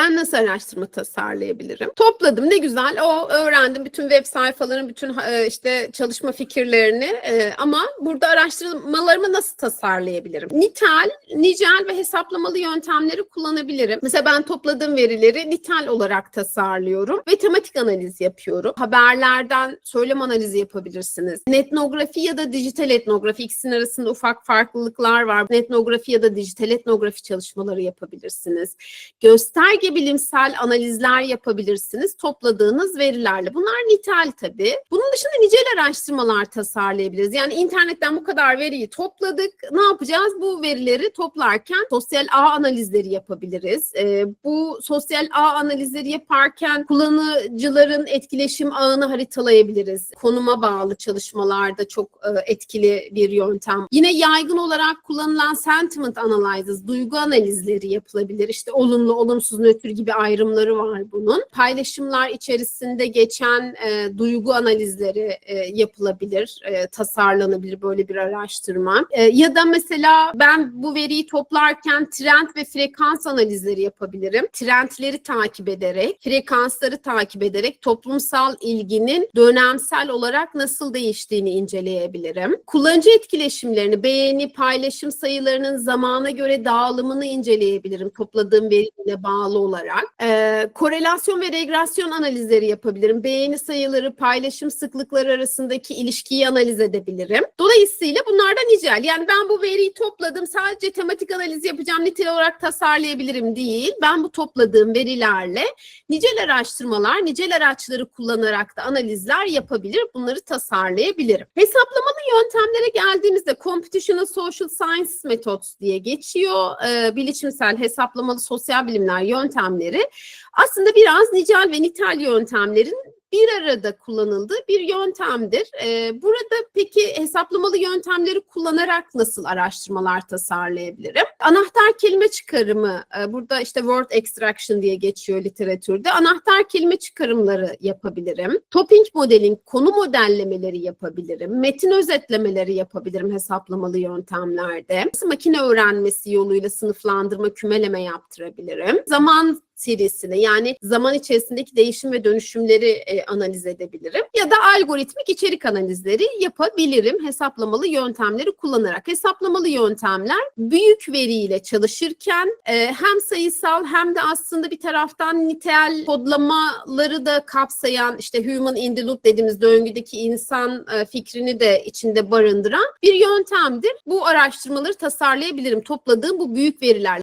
Ben nasıl araştırma tasarlayabilirim? Topladım ne güzel. O öğrendim bütün web sayfaların bütün e, işte çalışma fikirlerini e, ama burada araştırmalarımı nasıl tasarlayabilirim? Nitel, nicel ve hesaplamalı yöntemleri kullanabilirim. Mesela ben topladığım verileri nitel olarak tasarlıyorum ve tematik analiz yapıyorum. Haberlerden söylem analizi yapabilirsiniz. Netnografi ya da dijital etnografi ikisinin arasında ufak farklılıklar var. Netnografi ya da dijital etnografi çalışmaları yapabilirsiniz. Gösterge bilimsel analizler yapabilirsiniz topladığınız verilerle. Bunlar nitel tabii. Bunun dışında nicel araştırmalar tasarlayabiliriz. Yani internetten bu kadar veriyi topladık. Ne yapacağız? Bu verileri toplarken sosyal ağ analizleri yapabiliriz. Ee, bu sosyal ağ analizleri yaparken kullanıcıların etkileşim ağını haritalayabiliriz. Konuma bağlı çalışmalarda çok e, etkili bir yöntem. Yine yaygın olarak kullanılan sentiment analysis, duygu analizleri yapılabilir. İşte olumlu, olumsuz, nötr gibi ayrımları var bunun. Paylaşımlar içerisinde geçen e, duygu analizleri e, yapılabilir, e, tasarlanabilir böyle bir araştırma. E, ya da mesela ben bu veriyi toplarken trend ve frekans analizleri yapabilirim. Trendleri takip ederek, frekansları takip ederek toplumsal ilginin dönemsel olarak nasıl değiştiğini inceleyebilirim. Kullanıcı etkileşimlerini, beğeni, paylaşım sayılarının zamana göre dağılımını inceleyebilirim topladığım veriyle bağlı olarak. Ee, korelasyon ve regresyon analizleri yapabilirim. Beğeni sayıları, paylaşım sıklıkları arasındaki ilişkiyi analiz edebilirim. Dolayısıyla bunlar da nicel. Yani ben bu veriyi topladım sadece tematik analiz yapacağım nitel olarak tasarlayabilirim değil. Ben bu topladığım verilerle nicel araştırmalar, nicel araçları kullanarak da analizler yapabilir. Bunları tasarlayabilirim. Hesaplamalı yöntemlere geldiğimizde computational social science methods diye geçiyor. Ee, bilişimsel hesaplamalı sosyal bilimler yöntemleri. Aslında biraz nicel ve nitel yöntemlerin bir arada kullanıldığı bir yöntemdir. Ee, burada peki hesaplamalı yöntemleri kullanarak nasıl araştırmalar tasarlayabilirim? Anahtar kelime çıkarımı, e, burada işte word extraction diye geçiyor literatürde. Anahtar kelime çıkarımları yapabilirim. Topping modeling, konu modellemeleri yapabilirim. Metin özetlemeleri yapabilirim hesaplamalı yöntemlerde. Makine öğrenmesi yoluyla sınıflandırma, kümeleme yaptırabilirim. Zaman serisini yani zaman içerisindeki değişim ve dönüşümleri e, analiz edebilirim. Ya da algoritmik içerik analizleri yapabilirim hesaplamalı yöntemleri kullanarak. Hesaplamalı yöntemler büyük veriyle çalışırken e, hem sayısal hem de aslında bir taraftan nitel kodlamaları da kapsayan işte human in the loop dediğimiz döngüdeki insan e, fikrini de içinde barındıran bir yöntemdir. Bu araştırmaları tasarlayabilirim topladığım bu büyük verilerle.